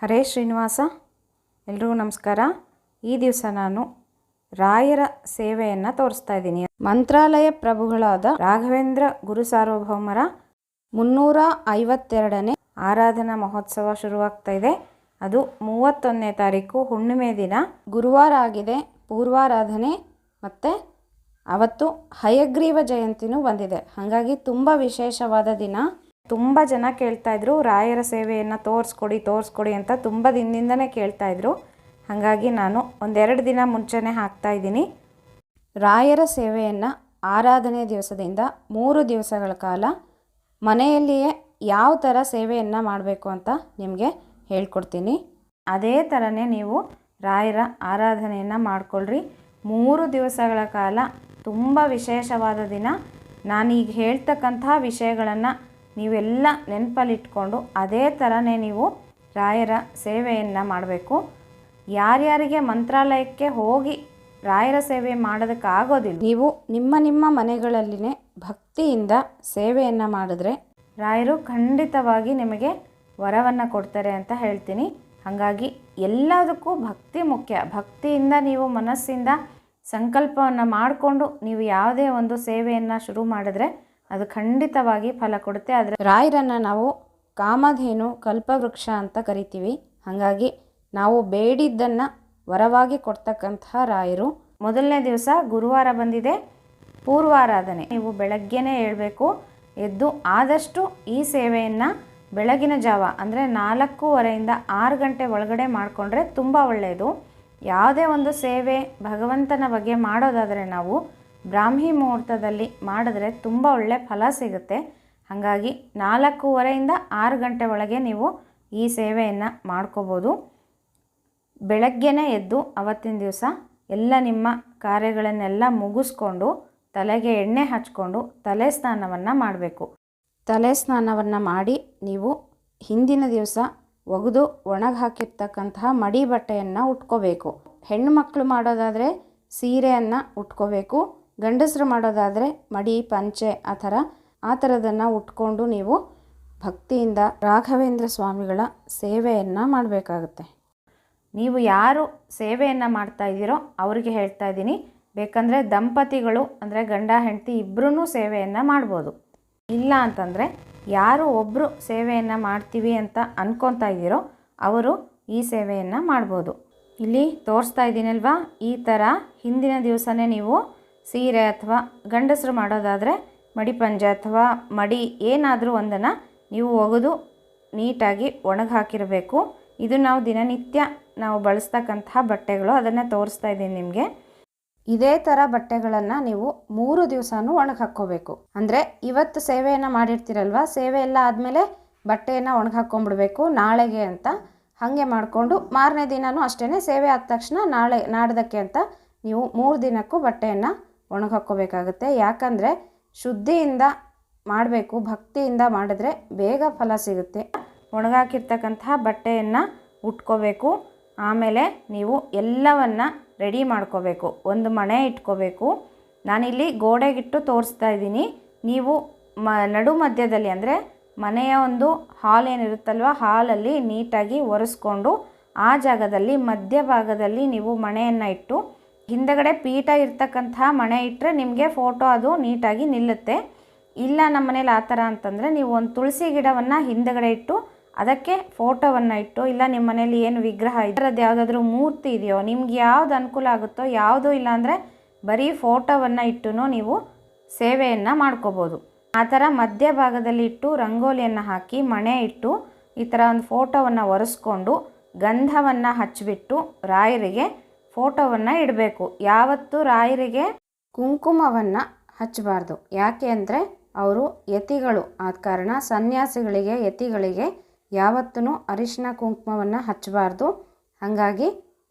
ಹರೇ ಶ್ರೀನಿವಾಸ, ಎಲ್ರಿಗೂ ನಮಸ್ಕಾರ. ಈ ದಿವಸ ನಾನು ರಾಯರ ಸೇವೆಯನ್ನು ತೋರಿಸ್ತಾ ಇದ್ದೀನಿ. ಮಂತ್ರಾಲಯ ಪ್ರಭುಗಳಾದ ರಾಘವೇಂದ್ರ ಗುರು ಸಾರ್ವಭೌಮರ ಮುನ್ನೂರ ಐವತ್ತೆರಡನೇ ಆರಾಧನಾ ಮಹೋತ್ಸವ ಶುರುವಾಗ್ತಾ ಇದೆ. ಅದು ಮೂವತ್ತೊಂದನೇ ತಾರೀಕು, ಹುಣ್ಣಿಮೆ ದಿನ. ಗುರುವಾರ ಆಗಿದೆ, ಪೂರ್ವಾರಾಧನೆ ಮತ್ತು ಅವತ್ತು ಹಯಗ್ರೀವ ಜಯಂತಿನೂ ಬಂದಿದೆ. ಹಾಗಾಗಿ ತುಂಬ ವಿಶೇಷವಾದ ದಿನ. ತುಂಬ ಜನ ಕೇಳ್ತಾಯಿದ್ರು ರಾಯರ ಸೇವೆಯನ್ನು ತೋರಿಸ್ಕೊಡಿ ತೋರಿಸ್ಕೊಡಿ ಅಂತ ತುಂಬ ದಿನದಿಂದನೇ ಕೇಳ್ತಾಯಿದ್ರು ಹಾಗಾಗಿ ನಾನು ಒಂದೆರಡು ದಿನ ಮುಂಚೆನೇ ಹಾಕ್ತಾ ಇದ್ದೀನಿ. ರಾಯರ ಸೇವೆಯನ್ನು ಆರಾಧನೆ ದಿವಸದಿಂದ ಮೂರು ದಿವಸಗಳ ಕಾಲ ಮನೆಯಲ್ಲಿಯೇ ಯಾವ ಥರ ಸೇವೆಯನ್ನು ಮಾಡಬೇಕು ಅಂತ ನಿಮಗೆ ಹೇಳ್ಕೊಡ್ತೀನಿ. ಅದೇ ಥರನೇ ನೀವು ರಾಯರ ಆರಾಧನೆಯನ್ನು ಮಾಡಿಕೊಳ್ಳ್ರಿ ಮೂರು ದಿವಸಗಳ ಕಾಲ ತುಂಬ ವಿಶೇಷವಾದ ದಿನ. ನಾನೀಗ ಹೇಳ್ತಕ್ಕಂತಹ ವಿಷಯಗಳನ್ನು ನೀವೆಲ್ಲ ನೆನಪಲ್ಲಿಟ್ಕೊಂಡು ಅದೇ ಥರನೇ ನೀವು ರಾಯರ ಸೇವೆಯನ್ನು ಮಾಡಬೇಕು. ಯಾರ್ಯಾರಿಗೆ ಮಂತ್ರಾಲಯಕ್ಕೆ ಹೋಗಿ ರಾಯರ ಸೇವೆ ಮಾಡೋದಕ್ಕಾಗೋದಿಲ್ಲ. ನೀವು ನಿಮ್ಮ ನಿಮ್ಮ ಮನೆಗಳಲ್ಲಿನೇ ಭಕ್ತಿಯಿಂದ ಸೇವೆಯನ್ನು ಮಾಡಿದ್ರೆ ರಾಯರು ಖಂಡಿತವಾಗಿ ನಿಮಗೆ ವರವನ್ನು ಕೊಡ್ತಾರೆ ಅಂತ ಹೇಳ್ತೀನಿ. ಹಾಗಾಗಿ ಎಲ್ಲದಕ್ಕೂ ಭಕ್ತಿ ಮುಖ್ಯ. ಭಕ್ತಿಯಿಂದ ನೀವು ಮನಸ್ಸಿಂದ ಸಂಕಲ್ಪವನ್ನು ಮಾಡಿಕೊಂಡು ನೀವು ಯಾವುದೇ ಒಂದು ಸೇವೆಯನ್ನು ಶುರು ಮಾಡಿದ್ರೆ ಅದು ಖಂಡಿತವಾಗಿ ಫಲ ಕೊಡುತ್ತೆ. ಆದರೆ ರಾಯರನ್ನು ನಾವು ಕಾಮಧೇನು ಕಲ್ಪವೃಕ್ಷ ಅಂತ ಕರಿತೀವಿ. ಹಾಗಾಗಿ ನಾವು ಬೇಡಿದ್ದನ್ನು ವರವಾಗಿ ಕೊಡ್ತಕ್ಕಂತಹ ರಾಯರು. ಮೊದಲನೇ ದಿವಸ ಗುರುವಾರ ಬಂದಿದೆ, ಪೂರ್ವಾರಾಧನೆ. ನೀವು ಬೆಳಗ್ಗೆನೇ ಹೇಳಬೇಕು, ಎದ್ದು ಆದಷ್ಟು ಈ ಸೇವೆಯನ್ನು ಬೆಳಗಿನ ಜಾವ, ಅಂದರೆ ನಾಲ್ಕೂವರೆಯಿಂದ ಆರು ಗಂಟೆ ಒಳಗಡೆ ಮಾಡಿಕೊಂಡ್ರೆ ತುಂಬ ಒಳ್ಳೆಯದು. ಯಾವುದೇ ಒಂದು ಸೇವೆ ಭಗವಂತನ ಬಗ್ಗೆ ಮಾಡೋದಾದರೆ ನಾವು ಬ್ರಾಹ್ಮಿ ಮುಹೂರ್ತದಲ್ಲಿ ಮಾಡಿದ್ರೆ ತುಂಬ ಒಳ್ಳೆ ಫಲ ಸಿಗುತ್ತೆ. ಹಾಗಾಗಿ ನಾಲ್ಕೂವರೆಯಿಂದ ಆರು ಗಂಟೆ ಒಳಗೆ ನೀವು ಈ ಸೇವೆಯನ್ನು ಮಾಡ್ಕೋಬೋದು. ಬೆಳಗ್ಗೆನೇ ಎದ್ದು ಅವತ್ತಿನ ದಿವಸ ಎಲ್ಲ ನಿಮ್ಮ ಕಾರ್ಯಗಳನ್ನೆಲ್ಲ ಮುಗಿಸ್ಕೊಂಡು ತಲೆಗೆ ಎಣ್ಣೆ ಹಚ್ಕೊಂಡು ತಲೆ ಸ್ನಾನವನ್ನು ಮಾಡಬೇಕು. ತಲೆ ಸ್ನಾನವನ್ನು ಮಾಡಿ ನೀವು ಹಿಂದಿನ ದಿವಸ ಒಗೆದು ಒಣಗಿ ಹಾಕಿರ್ತಕ್ಕಂತಹ ಮಡಿ ಬಟ್ಟೆಯನ್ನು ಉಟ್ಕೋಬೇಕು. ಹೆಣ್ಣು ಮಕ್ಕಳು ಮಾಡೋದಾದರೆ ಸೀರೆಯನ್ನು ಉಟ್ಕೋಬೇಕು. ಗಂಡಸರು ಮಾಡೋದಾದರೆ ಮಡಿ, ಪಂಚೆ ಆ ಥರ, ಆ ಥರದನ್ನು ಉಟ್ಕೊಂಡು ನೀವು ಭಕ್ತಿಯಿಂದ ರಾಘವೇಂದ್ರ ಸ್ವಾಮಿಗಳ ಸೇವೆಯನ್ನು ಮಾಡಬೇಕಾಗುತ್ತೆ. ನೀವು ಯಾರು ಸೇವೆಯನ್ನು ಮಾಡ್ತಾ ಇದ್ದೀರೋ ಅವರಿಗೆ ಹೇಳ್ತಾ ಇದ್ದೀನಿ. ಬೇಕಂದರೆ ದಂಪತಿಗಳು, ಅಂದರೆ ಗಂಡ, ಹೆಂಡತಿ ಇಬ್ಬರೂ ಸೇವೆಯನ್ನು ಮಾಡ್ಬೋದು. ಇಲ್ಲ ಅಂತಂದರೆ ಯಾರು ಒಬ್ಬರು ಸೇವೆಯನ್ನು ಮಾಡ್ತೀವಿ ಅಂತ ಅನ್ಕೊತಾ ಇದ್ದೀರೋ ಅವರು ಈ ಸೇವೆಯನ್ನು ಮಾಡ್ಬೋದು. ಇಲ್ಲಿ ತೋರಿಸ್ತಾ ಇದ್ದೀನಲ್ವಾ? ಈ ಥರ ಹಿಂದಿನ ದಿವಸನೇ ನೀವು ಸೀರೆ ಅಥವಾ ಗಂಡಸರು ಮಾಡೋದಾದರೆ ಮಡಿಪಂಜೆ ಅಥವಾ ಮಡಿ ಏನಾದರೂ ಒಂದನ್ನು ನೀವು ಒಗೆದು ನೀಟಾಗಿ ಒಣಗಿ ಹಾಕಿರಬೇಕು ಇದು ನಾವು ದಿನನಿತ್ಯ ನಾವು ಬಳಸ್ತಕ್ಕಂತಹ ಬಟ್ಟೆಗಳು. ಅದನ್ನು ತೋರಿಸ್ತಾ ಇದ್ದೀನಿ ನಿಮಗೆ. ಇದೇ ಥರ ಬಟ್ಟೆಗಳನ್ನು ನೀವು ಮೂರು ದಿವಸನೂ ಒಣಗಿ ಹಾಕ್ಕೋಬೇಕು ಅಂದರೆ ಇವತ್ತು ಸೇವೆಯನ್ನು ಮಾಡಿರ್ತೀರಲ್ವ? ಸೇವೆ ಎಲ್ಲ ಆದಮೇಲೆ ಬಟ್ಟೆಯನ್ನು ಒಣಗಿ ಹಾಕ್ಕೊಂಬಿಡ್ಬೇಕು ನಾಳೆಗೆ ಅಂತ ಹಾಗೆ ಮಾಡಿಕೊಂಡು ಮಾರನೇ ದಿನವೂ ಅಷ್ಟೇ ಸೇವೆ ಆದ ತಕ್ಷಣ ನಾಳೆ ನಾಡ್ದಕ್ಕೆ ಅಂತ ನೀವು ಮೂರು ದಿನಕ್ಕೂ ಬಟ್ಟೆಯನ್ನು ಒಣಗಿ ಹಾಕ್ಕೋಬೇಕಾಗುತ್ತೆ ಯಾಕಂದರೆ ಶುದ್ಧಿಯಿಂದ ಮಾಡಬೇಕು, ಭಕ್ತಿಯಿಂದ ಮಾಡಿದ್ರೆ ಬೇಗ ಫಲ ಸಿಗುತ್ತೆ. ಒಣಗಾಕಿರ್ತಕ್ಕಂತಹ ಬಟ್ಟೆಯನ್ನು ಉಟ್ಕೋಬೇಕು. ಆಮೇಲೆ ನೀವು ಎಲ್ಲವನ್ನು ರೆಡಿ ಮಾಡ್ಕೋಬೇಕು. ಒಂದು ಮಣೆ ಇಟ್ಕೋಬೇಕು. ನಾನಿಲ್ಲಿ ಗೋಡೆಗಿಟ್ಟು ತೋರಿಸ್ತಾ ಇದ್ದೀನಿ. ನೀವು ಮ, ನಡು ಮಧ್ಯದಲ್ಲಿ ಅಂದರೆ ಮನೆಯ ಒಂದು ಹಾಲ್ ಏನಿರುತ್ತಲ್ವ, ಹಾಲಲ್ಲಿ ನೀಟಾಗಿ ಒರೆಸ್ಕೊಂಡು ಆ ಜಾಗದಲ್ಲಿ ಮಧ್ಯಭಾಗದಲ್ಲಿ ನೀವು ಮಣೆಯನ್ನು ಇಟ್ಟು ಹಿಂದಗಡೆ ಪೀಠ ಇರ್ತಕ್ಕಂತಹ ಮಣೆ ಇಟ್ಟರೆ ನಿಮಗೆ ಫೋಟೋ ಅದು ನೀಟಾಗಿ ನಿಲ್ಲುತ್ತೆ. ಇಲ್ಲ ನಮ್ಮ ಮನೇಲಿ ಆ ಥರ ಅಂತಂದರೆ ನೀವು ಒಂದು ತುಳಸಿ ಗಿಡವನ್ನು ಹಿಂದಗಡೆ ಇಟ್ಟು ಅದಕ್ಕೆ ಫೋಟೋವನ್ನು ಇಟ್ಟು, ಇಲ್ಲ ನಿಮ್ಮ ಮನೇಲಿ ಏನು ವಿಗ್ರಹ ಇದರದ್ದು ಯಾವುದಾದ್ರೂ ಮೂರ್ತಿ ಇದೆಯೋ, ನಿಮ್ಗೆ ಯಾವ್ದು ಅನುಕೂಲ ಆಗುತ್ತೋ ಯಾವುದೂ ಇಲ್ಲ ಅಂದರೆ ಬರೀ ಫೋಟೋವನ್ನು ಇಟ್ಟು ನೀವು ಸೇವೆಯನ್ನು ಮಾಡ್ಕೋಬೋದು. ಆ ಥರ ಮಧ್ಯಭಾಗದಲ್ಲಿ ಇಟ್ಟು ರಂಗೋಲಿಯನ್ನು ಹಾಕಿ ಮಣೆ ಇಟ್ಟು ಈ ಥರ ಒಂದು ಫೋಟೋವನ್ನು ಒರೆಸ್ಕೊಂಡು ಗಂಧವನ್ನು ಹಚ್ಚಿಬಿಟ್ಟು ರಾಯರಿಗೆ ಫೋಟೋವನ್ನು ಇಡಬೇಕು. ಯಾವತ್ತೂ ರಾಯರಿಗೆ ಕುಂಕುಮವನ್ನು ಹಚ್ಚಬಾರ್ದು. ಯಾಕೆ ಅಂದರೆ ಅವರು ಯತಿಗಳು. ಆದ ಕಾರಣ ಸನ್ಯಾಸಿಗಳಿಗೆ, ಯತಿಗಳಿಗೆ ಯಾವತ್ತೂ ಅರಿಶಿನ ಕುಂಕುಮವನ್ನು ಹಚ್ಚಬಾರ್ದು. ಹಾಗಾಗಿ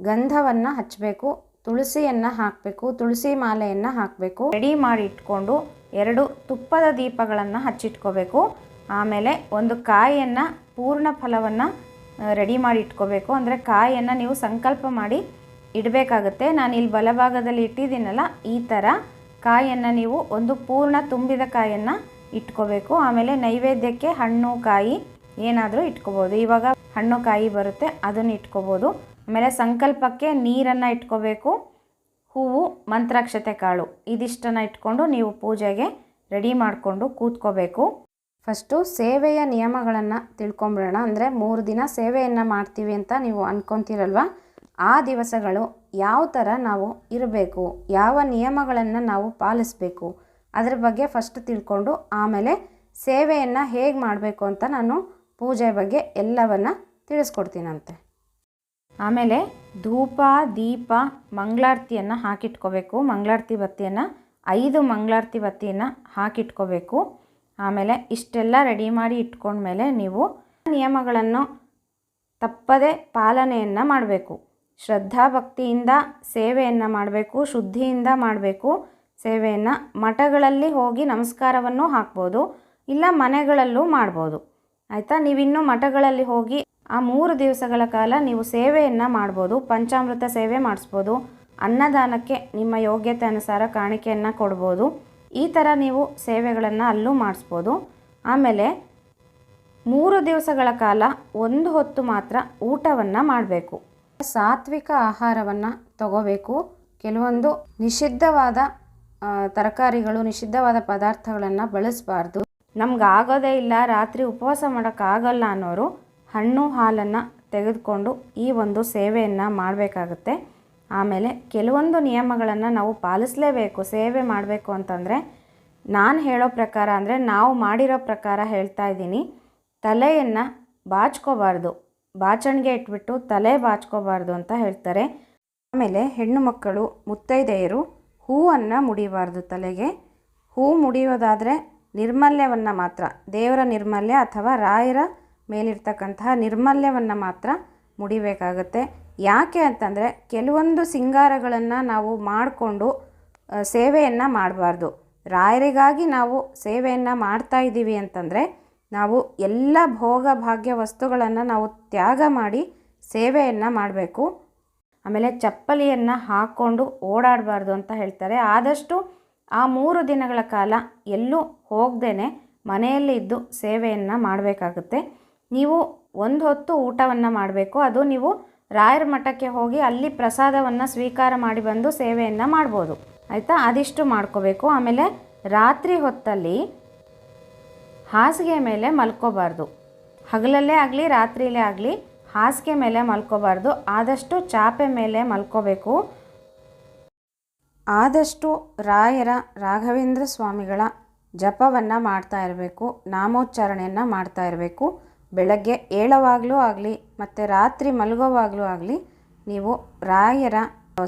ಗಂಧವನ್ನು ಹಚ್ಚಬೇಕು, ತುಳಸಿಯನ್ನು ಹಾಕಬೇಕು, ತುಳಸಿ ಮಾಲೆಯನ್ನು ಹಾಕಬೇಕು. ರೆಡಿ ಮಾಡಿ ಇಟ್ಕೊಂಡು ಎರಡು ತುಪ್ಪದ ದೀಪಗಳನ್ನು ಹಚ್ಚಿಟ್ಕೋಬೇಕು. ಆಮೇಲೆ ಒಂದು ಕಾಯಿಯನ್ನು ಪೂರ್ಣ ಫಲವನ್ನು ರೆಡಿ ಮಾಡಿ ಇಟ್ಕೋಬೇಕು. ಅಂದರೆ ಕಾಯಿಯನ್ನು ನೀವು ಸಂಕಲ್ಪ ಮಾಡಿ ಇಡಬೇಕಾಗುತ್ತೆ. ನಾನು ಇಲ್ಲಿ ಬಲಭಾಗದಲ್ಲಿ ಇಟ್ಟಿದ್ದೀನಲ್ಲ, ಈ ಥರ ಕಾಯನ್ನು ನೀವು ಒಂದು ಪೂರ್ಣ ತುಂಬಿದ ಕಾಯನ್ನು ಇಟ್ಕೋಬೇಕು. ಆಮೇಲೆ ನೈವೇದ್ಯಕ್ಕೆ ಹಣ್ಣು, ಕಾಯಿ ಏನಾದರೂ ಇಟ್ಕೋಬೋದು. ಇವಾಗ ಹಣ್ಣು, ಕಾಯಿ ಬರುತ್ತೆ, ಅದನ್ನು ಇಟ್ಕೋಬೋದು. ಆಮೇಲೆ ಸಂಕಲ್ಪಕ್ಕೆ ನೀರನ್ನು ಇಟ್ಕೋಬೇಕು. ಹೂವು, ಮಂತ್ರಾಕ್ಷತೆ ಕಾಳು ಇದಿಷ್ಟನ್ನು ಇಟ್ಕೊಂಡು ನೀವು ಪೂಜೆಗೆ ರೆಡಿ ಮಾಡಿಕೊಂಡು ಕೂತ್ಕೋಬೇಕು. ಫಸ್ಟು ಸೇವೆಯ ನಿಯಮಗಳನ್ನು ತಿಳ್ಕೊಂಬಿಡೋಣ. ಅಂದರೆ ಮೂರು ದಿನ ಸೇವೆಯನ್ನು ಮಾಡ್ತೀವಿ ಅಂತ ನೀವು ಅಂದ್ಕೊತೀರಲ್ವ ಆ ದಿವಸಗಳು ಯಾವ ಥರ ನಾವು ಇರಬೇಕು, ಯಾವ ನಿಯಮಗಳನ್ನು ನಾವು ಪಾಲಿಸಬೇಕು, ಅದರ ಬಗ್ಗೆ ಫಸ್ಟ್ ತಿಳ್ಕೊಂಡು ಆಮೇಲೆ ಸೇವೆಯನ್ನು ಹೇಗೆ ಮಾಡಬೇಕು ಅಂತ ನಾನು ಪೂಜೆ ಬಗ್ಗೆ ಎಲ್ಲವನ್ನು ತಿಳಿಸ್ಕೊಡ್ತೀನಂತೆ. ಆಮೇಲೆ ಧೂಪ, ದೀಪ, ಮಂಗಳಾರತಿಯನ್ನು ಹಾಕಿಟ್ಕೋಬೇಕು. ಮಂಗಳಾರತಿ ಬತ್ತಿಯನ್ನು ಐದು ಮಂಗಳಾರತಿ ಬತ್ತಿಯನ್ನು ಹಾಕಿಟ್ಕೋಬೇಕು. ಆಮೇಲೆ ಇಷ್ಟೆಲ್ಲ ರೆಡಿ ಮಾಡಿ ಇಟ್ಕೊಂಡ್ಮೇಲೆ ನೀವು ನಿಯಮಗಳನ್ನು ತಪ್ಪದೆ ಪಾಲನೆಯನ್ನು ಮಾಡಬೇಕು. ಶ್ರದ್ಧಾಭಕ್ತಿಯಿಂದ ಸೇವೆಯನ್ನು ಮಾಡಬೇಕು, ಶುದ್ಧಿಯಿಂದ ಮಾಡಬೇಕು. ಸೇವೆಯನ್ನು ಮಠಗಳಲ್ಲಿ ಹೋಗಿ ನಮಸ್ಕಾರವನ್ನು ಹಾಕ್ಬೋದು, ಇಲ್ಲ ಮನೆಗಳಲ್ಲೂ ಮಾಡ್ಬೋದು. ಆಯಿತಾ? ನೀವಿನ್ನೂ ಮಠಗಳಲ್ಲಿ ಹೋಗಿ ಆ ಮೂರು ದಿವಸಗಳ ಕಾಲ ನೀವು ಸೇವೆಯನ್ನು ಮಾಡ್ಬೋದು, ಪಂಚಾಮೃತ ಸೇವೆ ಮಾಡಿಸ್ಬೋದು, ಅನ್ನದಾನಕ್ಕೆ ನಿಮ್ಮ ಯೋಗ್ಯತೆ ಅನುಸಾರ ಕಾಣಿಕೆಯನ್ನು ಕೊಡ್ಬೋದು. ಈ ಥರ ನೀವು ಸೇವೆಗಳನ್ನು ಅಲ್ಲೂ ಮಾಡಿಸ್ಬೋದು. ಆಮೇಲೆ ಮೂರು ದಿವಸಗಳ ಕಾಲ ಒಂದು ಹೊತ್ತು ಮಾತ್ರ ಊಟವನ್ನು ಮಾಡಬೇಕು. ಸಾತ್ವಿಕ ಆಹಾರವನ್ನು ತಗೋಬೇಕು. ಕೆಲವೊಂದು ನಿಷಿದ್ಧವಾದ ತರಕಾರಿಗಳು, ನಿಷಿದ್ಧವಾದ ಪದಾರ್ಥಗಳನ್ನು ಬಳಸಬಾರ್ದು. ನಮ್ಗೆ ಆಗೋದೇ ಇಲ್ಲ, ರಾತ್ರಿ ಉಪವಾಸ ಮಾಡೋಕ್ಕಾಗಲ್ಲ ಅನ್ನೋರು ಹಣ್ಣು ಹಾಲನ್ನು ತೆಗೆದುಕೊಂಡು ಈ ಒಂದು ಸೇವೆಯನ್ನು ಮಾಡಬೇಕಾಗುತ್ತೆ. ಆಮೇಲೆ ಕೆಲವೊಂದು ನಿಯಮಗಳನ್ನು ನಾವು ಪಾಲಿಸಲೇಬೇಕು, ಸೇವೆ ಮಾಡಬೇಕು ಅಂತಂದರೆ, ನಾನು ಹೇಳೋ ಪ್ರಕಾರ ಅಂದರೆ ನಾವು ಮಾಡಿರೋ ಪ್ರಕಾರ ಹೇಳ್ತಾ ಇದ್ದೀನಿ, ತಲೆಯನ್ನು ಬಾಚ್ಕೋಬಾರ್ದು. ಬಾಚಣಿಗೆ ಇಟ್ಬಿಟ್ಟು ತಲೆ ಬಾಚ್ಕೋಬಾರ್ದು ಅಂತ ಹೇಳ್ತಾರೆ. ಆಮೇಲೆ ಹೆಣ್ಣು ಮಕ್ಕಳು ಮುತ್ತೈದೆಯರು ಹೂವನ್ನು ಮುಡಿಬಾರ್ದು ತಲೆಗೆ. ಹೂ ಮುಡಿಯೋದಾದರೆ ನಿರ್ಮಲ್ಯವನ್ನು ಮಾತ್ರ, ದೇವರ ನಿರ್ಮಲ್ಯ ಅಥವಾ ರಾಯರ ಮೇಲಿರ್ತಕ್ಕಂತಹ ನಿರ್ಮಲ್ಯವನ್ನು ಮಾತ್ರ ಮುಡಿಬೇಕಾಗತ್ತೆ. ಯಾಕೆ ಅಂತಂದರೆ ಕೆಲವೊಂದು ಸಿಂಗಾರಗಳನ್ನು ನಾವು ಮಾಡಿಕೊಂಡು ಸೇವೆಯನ್ನು ಮಾಡಬಾರ್ದು. ರಾಯರಿಗಾಗಿ ನಾವು ಸೇವೆಯನ್ನು ಮಾಡ್ತಾ ಇದ್ದೀವಿ ಅಂತಂದರೆ ನಾವು ಎಲ್ಲ ಭೋಗ ಭಾಗ್ಯ ವಸ್ತುಗಳನ್ನು ನಾವು ತ್ಯಾಗ ಮಾಡಿ ಸೇವೆಯನ್ನು ಮಾಡಬೇಕು. ಆಮೇಲೆ ಚಪ್ಪಲಿಯನ್ನು ಹಾಕ್ಕೊಂಡು ಓಡಾಡಬಾರ್ದು ಅಂತ ಹೇಳ್ತಾರೆ. ಆದಷ್ಟು ಆ ಮೂರು ದಿನಗಳ ಕಾಲ ಎಲ್ಲೂ ಹೋಗದೇನೆ ಮನೆಯಲ್ಲಿ ಇದ್ದು ಸೇವೆಯನ್ನು ಮಾಡಬೇಕಾಗುತ್ತೆ. ನೀವು ಒಂದು ಹೊತ್ತು ಊಟವನ್ನು ಮಾಡಬೇಕು. ಅದು ನೀವು ರಾಯರ ಮಠಕ್ಕೆ ಹೋಗಿ ಅಲ್ಲಿ ಪ್ರಸಾದವನ್ನು ಸ್ವೀಕಾರ ಮಾಡಿ ಬಂದು ಸೇವೆಯನ್ನು ಮಾಡ್ಬೋದು. ಆಯಿತಾ? ಅದಿಷ್ಟು ಮಾಡ್ಕೋಬೇಕು. ಆಮೇಲೆ ರಾತ್ರಿ ಹೊತ್ತಲ್ಲಿ ಹಾಸಿಗೆ ಮೇಲೆ ಮಲ್ಕೋಬಾರ್ದು. ಹಗಲಲ್ಲೇ ಆಗಲಿ, ರಾತ್ರಿಯಲ್ಲೇ ಆಗಲಿ ಹಾಸಿಗೆ ಮೇಲೆ ಮಲ್ಕೋಬಾರ್ದು. ಆದಷ್ಟು ಚಾಪೆ ಮೇಲೆ ಮಲ್ಕೋಬೇಕು. ಆದಷ್ಟು ರಾಯರ, ರಾಘವೇಂದ್ರ ಸ್ವಾಮಿಗಳ ಜಪವನ್ನು ಮಾಡ್ತಾ ಇರಬೇಕು. ನಾಮೋಚ್ಚಾರಣೆಯನ್ನು ಮಾಡ್ತಾ ಇರಬೇಕು. ಬೆಳಗ್ಗೆ ಏಳವಾಗಲೂ ಆಗಲಿ, ಮತ್ತು ರಾತ್ರಿ ಮಲಗೋವಾಗಲೂ ಆಗಲಿ ನೀವು ರಾಯರ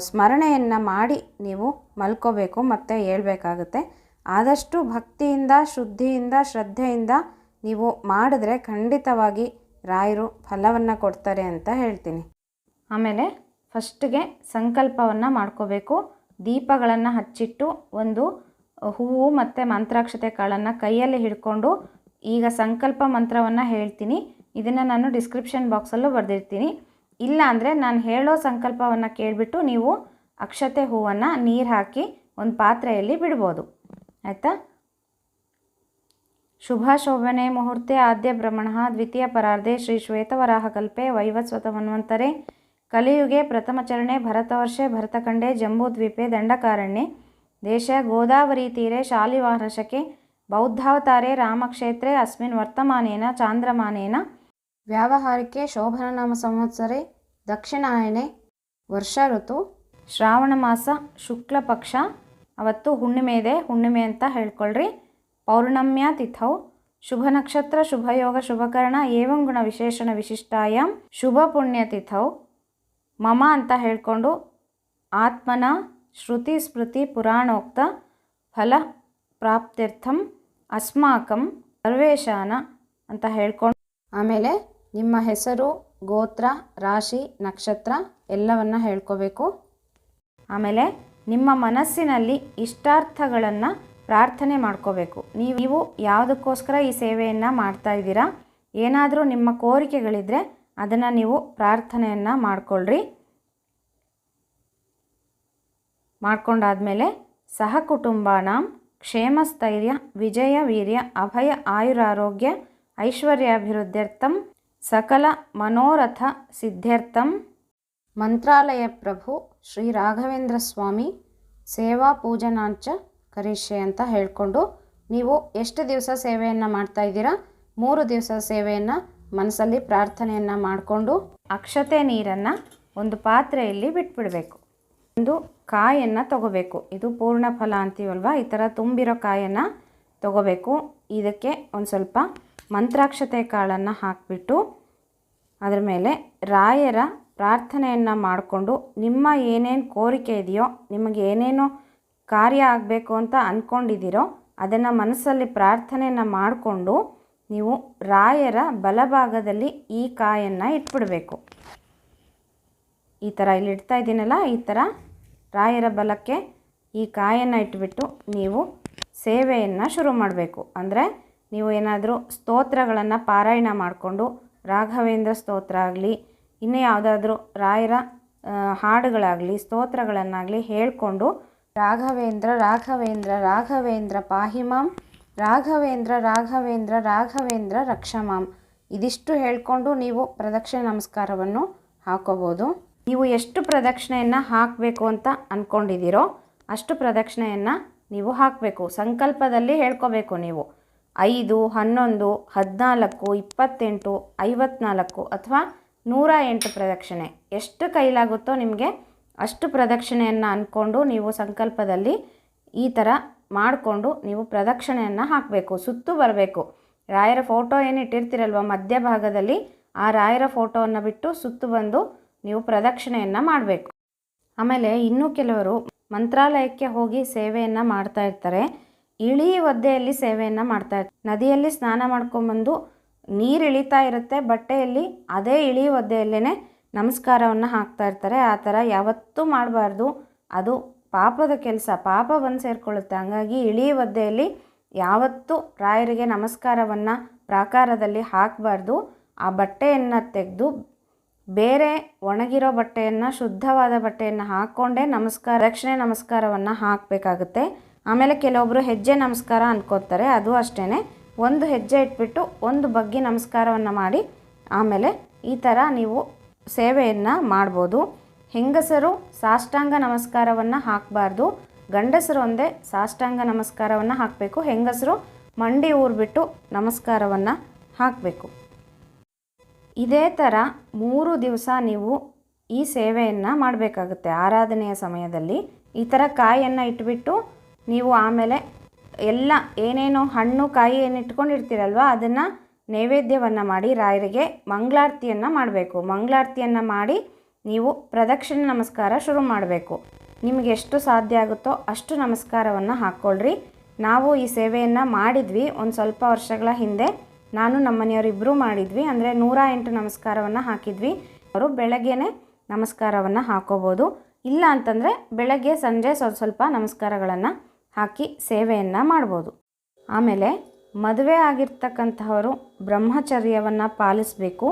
ಸ್ಮರಣೆಯನ್ನು ಮಾಡಿ ನೀವು ಮಲ್ಕೋಬೇಕು, ಮತ್ತು ಹೇಳ್ಬೇಕಾಗುತ್ತೆ. ಆದಷ್ಟು ಭಕ್ತಿಯಿಂದ, ಶುದ್ಧಿಯಿಂದ, ಶ್ರದ್ಧೆಯಿಂದ ನೀವು ಮಾಡಿದ್ರೆ ಖಂಡಿತವಾಗಿ ರಾಯರು ಫಲವನ್ನು ಕೊಡ್ತಾರೆ ಅಂತ ಹೇಳ್ತೀನಿ. ಆಮೇಲೆ ಫಸ್ಟ್ಗೆ ಸಂಕಲ್ಪವನ್ನು ಮಾಡ್ಕೋಬೇಕು. ದೀಪಗಳನ್ನು ಹಚ್ಚಿಟ್ಟು ಒಂದು ಹೂವು ಮತ್ತು ಮಂತ್ರಾಕ್ಷತೆ ಕಾಳನ್ನು ಕೈಯಲ್ಲಿ ಹಿಡ್ಕೊಂಡು ಈಗ ಸಂಕಲ್ಪ ಮಂತ್ರವನ್ನು ಹೇಳ್ತೀನಿ. ಇದನ್ನು ನಾನು ಡಿಸ್ಕ್ರಿಪ್ಷನ್ ಬಾಕ್ಸಲ್ಲೂ ಬರೆದಿರ್ತೀನಿ. ಇಲ್ಲ ಅಂದರೆ ನಾನು ಹೇಳೋ ಸಂಕಲ್ಪವನ್ನು ಕೇಳಿಬಿಟ್ಟು ನೀವು ಅಕ್ಷತೆ ಹೂವನ್ನು ನೀರು ಹಾಕಿ ಒಂದು ಪಾತ್ರೆಯಲ್ಲಿ ಬಿಡ್ಬೋದು. ಆಯಿತಾ? ಶುಭ ಶೋಭನೆ ಮುಹೂರ್ತೆ ಆದ್ಯ ಬ್ರಹ್ಮಣ ದ್ವಿತೀಯ ಪರಾರ್ಧೆ ಶ್ರೀ ಶ್ವೇತವರಾಹಕಲ್ಪೆ ವೈವಸ್ವತಮನ್ವಂತರೆ ಕಲಿಯುಗೆ ಪ್ರಥಮ ಚರಣೆ ಭರತವರ್ಷೆ ಭರತಖಂಡೆ ಜಂಬೂದ್ವೀಪೆ ದಂಡಕಾರಣ್ಯೆ ದೇಶ ಗೋದಾವರಿ ತೀರೆ ಶಾಲಿವಾಹನಶಕೆ ಬೌದ್ಧಾವತಾರೆ ರಾಮಕ್ಷೇತ್ರೆ ಅಸ್ಮಿನ್ ವರ್ತಮಾನೇನ ಚಾಂದ್ರಮಾನೇನ ವ್ಯಾವಹಾರಿಕೆ ಶೋಭನನಾಮ ಸಂವತ್ಸರೆ ದಕ್ಷಿಣಾಯಣೆ ವರ್ಷ ಋತು ಶ್ರಾವಣ ಮಾಸ ಶುಕ್ಲ ಪಕ್ಷ ಅವತ್ತು ಹುಣ್ಣಿಮೆ ಇದೆ, ಹುಣ್ಣಿಮೆ ಅಂತ ಹೇಳ್ಕೊಳ್ರಿ. ಪೌರ್ಣಮ್ಯ ತಿಥೌ. ಶುಭ ನಕ್ಷತ್ರ ಶುಭಯೋಗ ಶುಭಕರಣ ಏವಂ ಗುಣ ವಿಶೇಷಣ ವಿಶಿಷ್ಟಾಯಂ. ಶುಭ ಪುಣ್ಯ ತಿಥೌ. ಮಮ ಅಂತ ಹೇಳ್ಕೊಂಡು ಆತ್ಮನ ಶ್ರುತಿ ಸ್ಮೃತಿ ಪುರಾಣೋಕ್ತ ಫಲ ಪ್ರಾಪ್ತ್ಯರ್ಥಂ ಅಸ್ಮಾಕಂ ಸರ್ವೇಶಾನ ಅಂತ ಹೇಳ್ಕೊಂಡು ಆಮೇಲೆ ನಿಮ್ಮ ಹೆಸರು, ಗೋತ್ರ, ರಾಶಿ, ನಕ್ಷತ್ರ ಎಲ್ಲವನ್ನು ಹೇಳ್ಕೋಬೇಕು. ಆಮೇಲೆ ನಿಮ್ಮ ಮನಸ್ಸಿನಲ್ಲಿ ಇಷ್ಟಾರ್ಥಗಳನ್ನು ಪ್ರಾರ್ಥನೆ ಮಾಡ್ಕೋಬೇಕು. ನೀವು ಯಾವುದಕ್ಕೋಸ್ಕರ ಈ ಸೇವೆಯನ್ನು ಮಾಡ್ತಾ ಇದ್ದೀರಾ? ಏನಾದರೂ ನಿಮ್ಮ ಕೋರಿಕೆಗಳಿದ್ದರೆ ಅದನ್ನು ನೀವು ಪ್ರಾರ್ಥನೆಯನ್ನು ಮಾಡಿಕೊಳ್ಳ್ರಿ ಮಾಡ್ಕೊಂಡಾದಮೇಲೆ ಸಹ ಕುಟುಂಬಾಣಮ್ ಕ್ಷೇಮ ಸ್ಥೈರ್ಯ ವಿಜಯ ವೀರ್ಯ, ಅಭಯ ಆಯುರಾರೋಗ್ಯ, ಐಶ್ವರ್ಯಾಭಿವೃದ್ಧ್ಯರ್ಥಂ, ಸಕಲ ಮನೋರಥ ಸಿದ್ಧ್ಯರ್ಥಂ, ಮಂತ್ರಾಲಯ ಪ್ರಭು ಶ್ರೀ ರಾಘವೇಂದ್ರ ಸ್ವಾಮಿ ಸೇವಾ ಪೂಜನಾಂಚ ಕರೀಷೆ ಅಂತ ಹೇಳಿಕೊಂಡು ನೀವು ಎಷ್ಟು ದಿವಸ ಸೇವೆಯನ್ನು ಮಾಡ್ತಾ ಇದ್ದೀರಾ? ಮೂರು ದಿವಸ ಸೇವೆಯನ್ನು ಮನಸ್ಸಲ್ಲಿ ಪ್ರಾರ್ಥನೆಯನ್ನು ಮಾಡಿಕೊಂಡು ಅಕ್ಷತೆ ನೀರನ್ನು ಒಂದು ಪಾತ್ರೆಯಲ್ಲಿ ಬಿಟ್ಬಿಡಬೇಕು. ಒಂದು ಕಾಯನ್ನು ತಗೋಬೇಕು. ಇದು ಪೂರ್ಣ ಫಲ ಅಂತೀವಲ್ವ? ಈ ಥರ ತುಂಬಿರೋ ಕಾಯನ್ನು ತಗೋಬೇಕು. ಇದಕ್ಕೆ ಒಂದು ಸ್ವಲ್ಪ ಮಂತ್ರಾಕ್ಷತೆ ಕಾಳನ್ನು ಹಾಕಿಬಿಟ್ಟು ಅದರ ಮೇಲೆ ರಾಯರ ಪ್ರಾರ್ಥನೆಯನ್ನು ಮಾಡಿಕೊಂಡು ನಿಮ್ಮ ಏನೇನು ಕೋರಿಕೆ ಇದೆಯೋ, ನಿಮಗೆ ಏನೇನು ಕಾರ್ಯ ಆಗಬೇಕು ಅಂತ ಅಂದ್ಕೊಂಡಿದ್ದೀರೋ ಅದನ್ನು ಮನಸ್ಸಲ್ಲಿ ಪ್ರಾರ್ಥನೆಯನ್ನು ಮಾಡಿಕೊಂಡು ನೀವು ರಾಯರ ಬಲಭಾಗದಲ್ಲಿ ಈ ಕಾಯನ್ನು ಇಟ್ಬಿಡಬೇಕು. ಈ ಥರ ಇಲ್ಲಿ ಇಡ್ತಾ ಇದ್ದೀನಲ್ಲ, ಈ ಥರ ರಾಯರ ಬಲಕ್ಕೆ ಈ ಕಾಯನ್ನು ಇಟ್ಬಿಟ್ಟು ನೀವು ಸೇವೆಯನ್ನು ಶುರು ಮಾಡಬೇಕು. ಅಂದರೆ ನೀವು ಏನಾದರೂ ಸ್ತೋತ್ರಗಳನ್ನು ಪಾರಾಯಣ ಮಾಡಿಕೊಂಡು, ರಾಘವೇಂದ್ರ ಸ್ತೋತ್ರ ಆಗಲಿ ಇನ್ನೂ ಯಾವುದಾದ್ರೂ ರಾಯರ ಹಾಡುಗಳಾಗಲಿ, ಸ್ತೋತ್ರಗಳನ್ನಾಗಲಿ ಹೇಳಿಕೊಂಡು, ರಾಘವೇಂದ್ರ ರಾಘವೇಂದ್ರ ರಾಘವೇಂದ್ರ ಪಾಹಿಮಾಂ ರಾಘವೇಂದ್ರ ರಾಘವೇಂದ್ರ ರಾಘವೇಂದ್ರ ರಕ್ಷಮಾಂ ಇದಿಷ್ಟು ಹೇಳಿಕೊಂಡು ನೀವು ಪ್ರದಕ್ಷಿಣೆ ನಮಸ್ಕಾರವನ್ನು ಹಾಕೋಬೋದು. ನೀವು ಎಷ್ಟು ಪ್ರದಕ್ಷಿಣೆಯನ್ನು ಹಾಕಬೇಕು ಅಂತ ಅಂದ್ಕೊಂಡಿದ್ದೀರೋ ಅಷ್ಟು ಪ್ರದಕ್ಷಿಣೆಯನ್ನು ನೀವು ಹಾಕಬೇಕು. ಸಂಕಲ್ಪದಲ್ಲಿ ಹೇಳ್ಕೋಬೇಕು ನೀವು. ಐದು, ಹನ್ನೊಂದು, ಹದಿನಾಲ್ಕು, ಇಪ್ಪತ್ತೆಂಟು, ಐವತ್ನಾಲ್ಕು ಅಥವಾ ನೂರ ಎಂಟು ಪ್ರದಕ್ಷಿಣೆ. ಎಷ್ಟು ಕೈಲಾಗುತ್ತೋ ನಿಮಗೆ ಅಷ್ಟು ಪ್ರದಕ್ಷಿಣೆಯನ್ನು ಅಂದ್ಕೊಂಡು ನೀವು ಸಂಕಲ್ಪದಲ್ಲಿ ಈ ಥರ ಮಾಡಿಕೊಂಡು ನೀವು ಪ್ರದಕ್ಷಿಣೆಯನ್ನು ಹಾಕಬೇಕು, ಸುತ್ತು ಬರಬೇಕು. ರಾಯರ ಫೋಟೋ ಏನು ಇಟ್ಟಿರ್ತೀರಲ್ವ ಮಧ್ಯಭಾಗದಲ್ಲಿ ಆ ರಾಯರ ಫೋಟೋವನ್ನು ಬಿಟ್ಟು ಸುತ್ತು ಬಂದು ನೀವು ಪ್ರದಕ್ಷಿಣೆಯನ್ನು ಮಾಡಬೇಕು. ಆಮೇಲೆ ಇನ್ನೂ ಕೆಲವರು ಮಂತ್ರಾಲಯಕ್ಕೆ ಹೋಗಿ ಸೇವೆಯನ್ನು ಮಾಡ್ತಾ ಇರ್ತಾರೆ. ಇಳಿ ಒದ್ದೆಯಲ್ಲಿ ಸೇವೆಯನ್ನು ಮಾಡ್ತಾ ಇರ್ತಾರೆ. ನದಿಯಲ್ಲಿ ಸ್ನಾನ ಮಾಡ್ಕೊಂಬಂದು ನೀರು ಇಳಿತಾ ಇರುತ್ತೆ, ಬಟ್ಟೆಯಲ್ಲಿ ಅದೇ ಇಳಿ ಒದ್ದೆಯಲ್ಲೇ ನಮಸ್ಕಾರವನ್ನು ಹಾಕ್ತಾ ಇರ್ತಾರೆ. ಆ ಥರ ಯಾವತ್ತೂ ಮಾಡಬಾರ್ದು. ಅದು ಪಾಪದ ಕೆಲಸ ಪಾಪ ಬಂದು ಸೇರಿಕೊಳ್ಳುತ್ತೆ. ಹಂಗಾಗಿ ಇಳಿ ಒದ್ದೆಯಲ್ಲಿ ಯಾವತ್ತೂ ರಾಯರಿಗೆ ನಮಸ್ಕಾರವನ್ನು ಪ್ರಾಕಾರದಲ್ಲಿ ಹಾಕಬಾರ್ದು. ಆ ಬಟ್ಟೆಯನ್ನು ತೆಗೆದು ಬೇರೆ ಒಣಗಿರೋ ಬಟ್ಟೆಯನ್ನು, ಶುದ್ಧವಾದ ಬಟ್ಟೆಯನ್ನು ಹಾಕ್ಕೊಂಡೇ ನಮಸ್ಕಾರ ರಕ್ಷಣೆ ನಮಸ್ಕಾರವನ್ನು ಹಾಕಬೇಕಾಗುತ್ತೆ. ಆಮೇಲೆ ಕೆಲವೊಬ್ಬರು ಹೆಜ್ಜೆ ನಮಸ್ಕಾರ ಅನ್ಕೋತಾರೆ. ಅದು ಅಷ್ಟೇ ಒಂದು ಹೆಜ್ಜೆ ಇಟ್ಬಿಟ್ಟು ಒಂದು ಬಗ್ಗಿ ನಮಸ್ಕಾರವನ್ನು ಮಾಡಿ, ಆಮೇಲೆ ಈ ಥರ ನೀವು ಸೇವೆಯನ್ನು ಮಾಡ್ಬೋದು. ಹೆಂಗಸರು ಸಾಷ್ಟಾಂಗ ನಮಸ್ಕಾರವನ್ನು ಹಾಕಬಾರ್ದು. ಗಂಡಸರು ಒಂದೇ ಸಾಷ್ಟಾಂಗ ನಮಸ್ಕಾರವನ್ನು ಹಾಕಬೇಕು. ಹೆಂಗಸರು ಮಂಡಿ ಊರ್ಬಿಟ್ಟು ನಮಸ್ಕಾರವನ್ನು ಹಾಕಬೇಕು. ಇದೇ ಥರ ಮೂರು ದಿವಸ ನೀವು ಈ ಸೇವೆಯನ್ನು ಮಾಡಬೇಕಾಗುತ್ತೆ. ಆರಾಧನೆಯ ಸಮಯದಲ್ಲಿ ಈ ಥರ ಕಾಯನ್ನು ಇಟ್ಬಿಟ್ಟು ನೀವು ಆಮೇಲೆ ಎಲ್ಲ ಏನೇನೋ ಹಣ್ಣು, ಕಾಯಿ ಏನು ಇಟ್ಕೊಂಡಿರ್ತೀರಲ್ವ ಅದನ್ನು ನೈವೇದ್ಯವನ್ನು ಮಾಡಿ ರಾಯರಿಗೆ ಮಂಗಳಾರತಿಯನ್ನು ಮಾಡಬೇಕು. ಮಂಗಳಾರತಿಯನ್ನು ಮಾಡಿ ನೀವು ಪ್ರದಕ್ಷಿಣೆ ನಮಸ್ಕಾರ ಶುರು ಮಾಡಬೇಕು. ನಿಮಗೆ ಎಷ್ಟು ಸಾಧ್ಯ ಆಗುತ್ತೋ ಅಷ್ಟು ನಮಸ್ಕಾರವನ್ನು ಹಾಕ್ಕೊಳ್ರಿ. ನಾವು ಈ ಸೇವೆಯನ್ನು ಮಾಡಿದ್ವಿ ಒಂದು ಸ್ವಲ್ಪ ವರ್ಷಗಳ ಹಿಂದೆ. ನಾನು ನಮ್ಮ ಮನೆಯವರಿಬ್ಬರೂ ಮಾಡಿದ್ವಿ. ಅಂದರೆ ನೂರ ಎಂಟು ನಮಸ್ಕಾರವನ್ನು ಹಾಕಿದ್ವಿ. ಅವರು ಬೆಳಗ್ಗೆನೇ ನಮಸ್ಕಾರವನ್ನು ಹಾಕೋಬೋದು. ಇಲ್ಲ ಅಂತಂದರೆ ಬೆಳಗ್ಗೆ, ಸಂಜೆ ಸ್ವಲ್ಪ ಸ್ವಲ್ಪ ನಮಸ್ಕಾರಗಳನ್ನು ಹಾಕಿ ಸೇವೆಯನ್ನು ಮಾಡ್ಬೋದು. ಆಮೇಲೆ ಮದುವೆ ಆಗಿರ್ತಕ್ಕಂಥವರು ಬ್ರಹ್ಮಚರ್ಯವನ್ನು ಪಾಲಿಸಬೇಕು.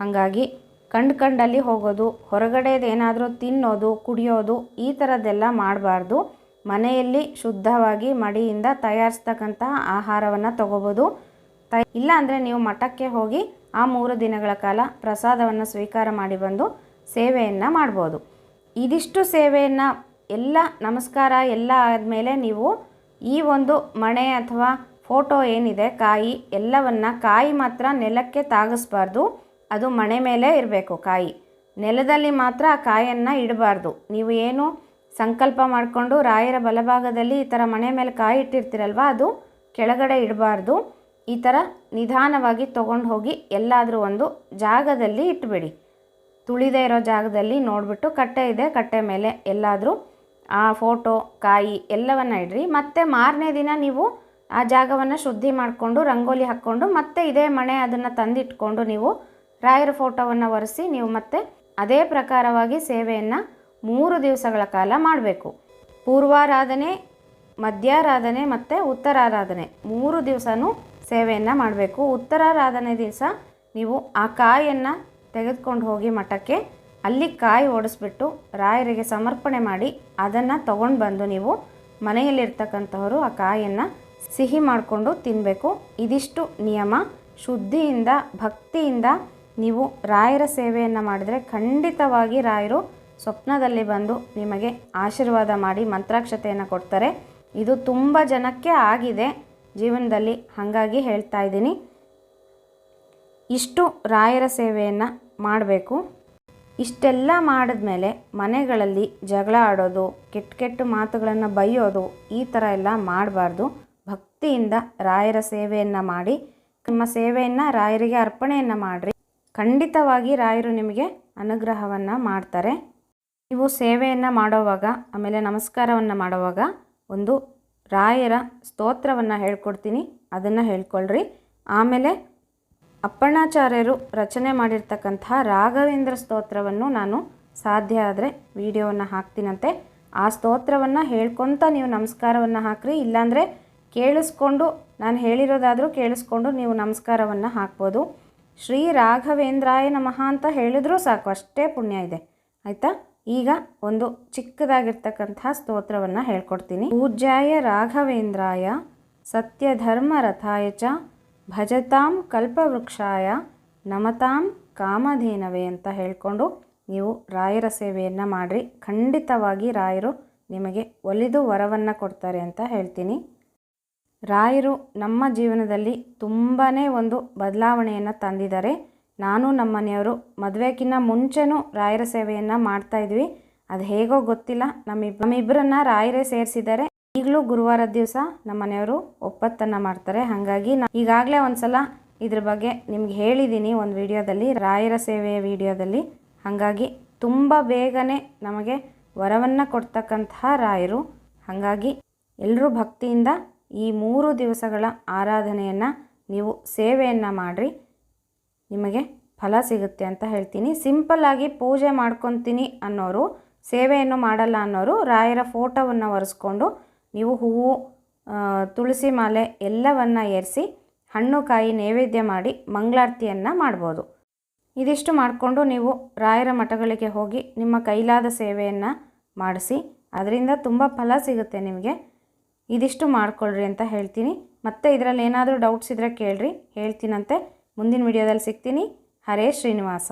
ಹಾಗಾಗಿ ಕಂಡು ಕಂಡಲ್ಲಿ ಹೋಗೋದು ಹೊರಗಡೆದು ಏನಾದರೂ ತಿನ್ನೋದು, ಕುಡಿಯೋದು, ಈ ಥರದ್ದೆಲ್ಲ ಮಾಡಬಾರ್ದು. ಮನೆಯಲ್ಲಿ ಶುದ್ಧವಾಗಿ ಮಡಿಯಿಂದ ತಯಾರಿಸ್ತಕ್ಕಂತಹ ಆಹಾರವನ್ನು ತಗೋಬೋದು. ತ ಇಲ್ಲ ಅಂದರೆ ನೀವು ಮಠಕ್ಕೆ ಹೋಗಿ ಆ ಮೂರು ದಿನಗಳ ಕಾಲ ಪ್ರಸಾದವನ್ನು ಸ್ವೀಕಾರ ಮಾಡಿ ಬಂದು ಸೇವೆಯನ್ನು ಮಾಡ್ಬೋದು. ಇದಿಷ್ಟು ಸೇವೆಯನ್ನು ಎಲ್ಲ ನಮಸ್ಕಾರ ಎಲ್ಲ ಆದಮೇಲೆ ನೀವು ಈ ಒಂದು ಮಣೆ ಅಥವಾ ಫೋಟೋ ಏನಿದೆ, ಕಾಯಿ ಎಲ್ಲವನ್ನು ಕಾಯಿ ಮಾತ್ರ ನೆಲಕ್ಕೆ ತಾಗಿಸ್ಬಾರ್ದು. ಅದು ಮಣೆ ಮೇಲೆ ಇರಬೇಕು ಕಾಯಿ. ನೆಲದಲ್ಲಿ ಮಾತ್ರ ಆ ಕಾಯನ್ನು ಇಡಬಾರ್ದು. ನೀವು ಏನು ಸಂಕಲ್ಪ ಮಾಡಿಕೊಂಡು ರಾಯರ ಬಲಭಾಗದಲ್ಲಿ ಈ ಥರ ಮಣೆ ಮೇಲೆ ಕಾಯಿ ಇಟ್ಟಿರ್ತೀರಲ್ವ, ಅದು ಕೆಳಗಡೆ ಇಡಬಾರ್ದು. ಈ ಥರ ನಿಧಾನವಾಗಿ ತೊಗೊಂಡು ಹೋಗಿ ಎಲ್ಲಾದರೂ ಒಂದು ಜಾಗದಲ್ಲಿ ಇಟ್ಬಿಡಿ. ತುಳಿದೇ ಇರೋ ಜಾಗದಲ್ಲಿ ನೋಡಿಬಿಟ್ಟು ಕಟ್ಟೆ ಇದೆ, ಕಟ್ಟೆ ಮೇಲೆ ಎಲ್ಲಾದರೂ ಆ ಫೋಟೋ, ಕಾಯಿ ಎಲ್ಲವನ್ನು ಇಡ್ರಿ. ಮತ್ತೆ ಮಾರನೇ ದಿನ ನೀವು ಆ ಜಾಗವನ್ನು ಶುದ್ಧಿ ಮಾಡಿಕೊಂಡು, ರಂಗೋಲಿ ಹಾಕ್ಕೊಂಡು ಮತ್ತೆ ಇದೇ ಮಣೆ ಅದನ್ನು ತಂದಿಟ್ಕೊಂಡು ನೀವು ರಾಯರ ಫೋಟೋವನ್ನು ಒರೆಸಿ ನೀವು ಮತ್ತೆ ಅದೇ ಪ್ರಕಾರವಾಗಿ ಸೇವೆಯನ್ನು ಮೂರು ದಿವಸಗಳ ಕಾಲ ಮಾಡಬೇಕು. ಪೂರ್ವಾರಾಧನೆ, ಮಧ್ಯಾರಾಧನೆ ಮತ್ತು ಉತ್ತರಾರಾಧನೆ ಮೂರು ದಿವಸನೂ ಸೇವೆಯನ್ನು ಮಾಡಬೇಕು. ಉತ್ತರಾರಾಧನೆ ದಿವಸ ನೀವು ಆ ಕಾಯನ್ನು ತೆಗೆದುಕೊಂಡು ಹೋಗಿ ಮಠಕ್ಕೆ ಅಲ್ಲಿ ಕಾಯಿ ಓಡಿಸ್ಬಿಟ್ಟು ರಾಯರಿಗೆ ಸಮರ್ಪಣೆ ಮಾಡಿ ಅದನ್ನು ತಗೊಂಡು ಬಂದು ನೀವು ಮನೆಯಲ್ಲಿರ್ತಕ್ಕಂಥವರು ಆ ಕಾಯಿಯನ್ನು ಸಿಹಿ ಮಾಡಿಕೊಂಡು ತಿನ್ನಬೇಕು ಇದಿಷ್ಟು ನಿಯಮ. ಶುದ್ಧಿಯಿಂದ, ಭಕ್ತಿಯಿಂದ ನೀವು ರಾಯರ ಸೇವೆಯನ್ನು ಮಾಡಿದರೆ ಖಂಡಿತವಾಗಿ ರಾಯರು ಸ್ವಪ್ನದಲ್ಲಿ ಬಂದು ನಿಮಗೆ ಆಶೀರ್ವಾದ ಮಾಡಿ ಮಂತ್ರಾಕ್ಷತೆಯನ್ನು ಕೊಡ್ತಾರೆ. ಇದು ತುಂಬ ಜನಕ್ಕೆ ಆಗಿದೆ. ಜೀವನದಲ್ಲಿ ಹಾಗಾಗಿ ಹೇಳ್ತಾ ಇದ್ದೀನಿ. ಇಷ್ಟು ರಾಯರ ಸೇವೆಯನ್ನು ಮಾಡಬೇಕು. ಇಷ್ಟೆಲ್ಲ ಮಾಡಿದ್ಮೇಲೆ ಮನೆಗಳಲ್ಲಿ ಜಗಳ ಆಡೋದು, ಕೆಟ್ಟ ಕೆಟ್ಟ ಮಾತುಗಳನ್ನು ಬೈಯೋದು ಈ ಥರ ಎಲ್ಲ ಮಾಡಬಾರ್ದು. ಭಕ್ತಿಯಿಂದ ರಾಯರ ಸೇವೆಯನ್ನು ಮಾಡಿ, ನಿಮ್ಮ ಸೇವೆಯನ್ನು ರಾಯರಿಗೆ ಅರ್ಪಣೆಯನ್ನು ಮಾಡಿರಿ. ಖಂಡಿತವಾಗಿ ರಾಯರು ನಿಮಗೆ ಅನುಗ್ರಹವನ್ನು ಮಾಡ್ತಾರೆ. ನೀವು ಸೇವೆಯನ್ನು ಮಾಡೋವಾಗ, ಆಮೇಲೆ ನಮಸ್ಕಾರವನ್ನು ಮಾಡುವಾಗ ಒಂದು ರಾಯರ ಸ್ತೋತ್ರವನ್ನು ಹೇಳ್ಕೊಡ್ತೀನಿ. ಅದನ್ನು ಹೇಳ್ಕೊಳ್ರಿ. ಆಮೇಲೆ ಅಪ್ಪಣ್ಣಾಚಾರ್ಯರು ರಚನೆ ಮಾಡಿರ್ತಕ್ಕಂತಹ ರಾಘವೇಂದ್ರ ಸ್ತೋತ್ರವನ್ನು ನಾನು ಸಾಧ್ಯ ಆದರೆ ವಿಡಿಯೋವನ್ನು ಹಾಕ್ತೀನಂತೆ. ಆ ಸ್ತೋತ್ರವನ್ನು ಹೇಳ್ಕೊತ ನೀವು ನಮಸ್ಕಾರವನ್ನು ಹಾಕ್ರಿ. ಇಲ್ಲಾಂದರೆ ಕೇಳಿಸ್ಕೊಂಡು, ನಾನು ಹೇಳಿರೋದಾದರೂ ಕೇಳಿಸ್ಕೊಂಡು ನೀವು ನಮಸ್ಕಾರವನ್ನು ಹಾಕ್ಬೋದು. ಶ್ರೀ ರಾಘವೇಂದ್ರಾಯ ನಮಃ ಅಂತ ಹೇಳಿದ್ರೂ ಸಾಕು, ಅಷ್ಟೇ ಪುಣ್ಯ ಇದೆ. ಆಯಿತಾ? ಈಗ ಒಂದು ಚಿಕ್ಕದಾಗಿರ್ತಕ್ಕಂಥ ಸ್ತೋತ್ರವನ್ನು ಹೇಳ್ಕೊಡ್ತೀನಿ. ಪೂಜ್ಯಾಯ ರಾಘವೇಂದ್ರಾಯ ಸತ್ಯಧರ್ಮ ರಥಾಯ ಚ ಭಜತಾಂ ಕಲ್ಪವೃಕ್ಷಾಯ ನಮತಾಂ ಕಾಮಧೇನವೇ ಅಂತ ಹೇಳಿಕೊಂಡು ನೀವು ರಾಯರ ಸೇವೆಯನ್ನು ಮಾಡಿರಿ. ಖಂಡಿತವಾಗಿ ರಾಯರು ನಿಮಗೆ ಒಲಿದು ವರವನ್ನು ಕೊಡ್ತಾರೆ ಅಂತ ಹೇಳ್ತೀನಿ. ರಾಯರು ನಮ್ಮ ಜೀವನದಲ್ಲಿ ತುಂಬಾ ಒಂದು ಬದಲಾವಣೆಯನ್ನು ತಂದಿದ್ದಾರೆ. ನಾನು ನಮ್ಮ ಮನೆಯವರು ಮದುವೆಗಿನ್ನ ಮುಂಚೆನೂ ರಾಯರ ಸೇವೆಯನ್ನು ಮಾಡ್ತಾಯಿದ್ವಿ ಅದು ಹೇಗೋ ಗೊತ್ತಿಲ್ಲ. ನಮ್ಮಿಬ್ ನಮ್ಮಿಬ್ಬರನ್ನ ರಾಯರೇ ಸೇರಿಸಿದ್ದಾರೆ. ಈಗಲೂ ಗುರುವಾರದ ದಿವಸ ನಮ್ಮ ಮನೆಯವರು ಒಪ್ಪತ್ತನ್ನು ಮಾಡ್ತಾರೆ. ಹಾಗಾಗಿ ನಾ ಈಗಾಗಲೇ ಒಂದು ಸಲ ಇದ್ರ ಬಗ್ಗೆ ನಿಮ್ಗೆ ಹೇಳಿದ್ದೀನಿ ಒಂದು ವಿಡಿಯೋದಲ್ಲಿ, ರಾಯರ ಸೇವೆಯ ವಿಡಿಯೋದಲ್ಲಿ. ಹಾಗಾಗಿ ತುಂಬ ಬೇಗನೆ ನಮಗೆ ವರವನ್ನು ಕೊಡ್ತಕ್ಕಂತಹ ರಾಯರು. ಹಾಗಾಗಿ ಎಲ್ಲರೂ ಭಕ್ತಿಯಿಂದ ಈ ಮೂರು ದಿವಸಗಳ ಆರಾಧನೆಯನ್ನು ನೀವು ಸೇವೆಯನ್ನು ಮಾಡಿರಿ. ನಿಮಗೆ ಫಲ ಸಿಗುತ್ತೆ ಅಂತ ಹೇಳ್ತೀನಿ. ಸಿಂಪಲ್ಲಾಗಿ ಪೂಜೆ ಮಾಡ್ಕೊತೀನಿ ಅನ್ನೋರು, ಸೇವೆಯನ್ನು ಮಾಡಲ್ಲ ಅನ್ನೋರು ರಾಯರ ಫೋಟೋವನ್ನು ಒರೆಸ್ಕೊಂಡು ನೀವು ಹೂವು ತುಳಸಿ ಮಾಲೆ ಎಲ್ಲವನ್ನು ಏರಿಸಿ ಹಣ್ಣು ಕಾಯಿ ನೈವೇದ್ಯ ಮಾಡಿ ಮಂಗಳಾರತಿಯನ್ನು ಮಾಡ್ಬೋದು. ಇದಿಷ್ಟು ಮಾಡಿಕೊಂಡು ನೀವು ರಾಯರ ಮಠಗಳಿಗೆ ಹೋಗಿ ನಿಮ್ಮ ಕೈಲಾದ ಸೇವೆಯನ್ನು ಮಾಡಿಸಿ, ಅದರಿಂದ ತುಂಬ ಫಲ ಸಿಗುತ್ತೆ ನಿಮಗೆ. ಇದಿಷ್ಟು ಮಾಡಿಕೊಳ್ಳ್ರಿ ಅಂತ ಹೇಳ್ತೀನಿ. ಮತ್ತೆ ಇದರಲ್ಲಿ ಏನಾದರೂ ಡೌಟ್ಸ್ ಇದ್ದರೆ ಕೇಳ್ರಿ, ಹೇಳ್ತೀನಂತೆ. ಮುಂದಿನ ವಿಡಿಯೋದಲ್ಲಿ ಸಿಗ್ತೀನಿ. ಹರೇ ಶ್ರೀನಿವಾಸ.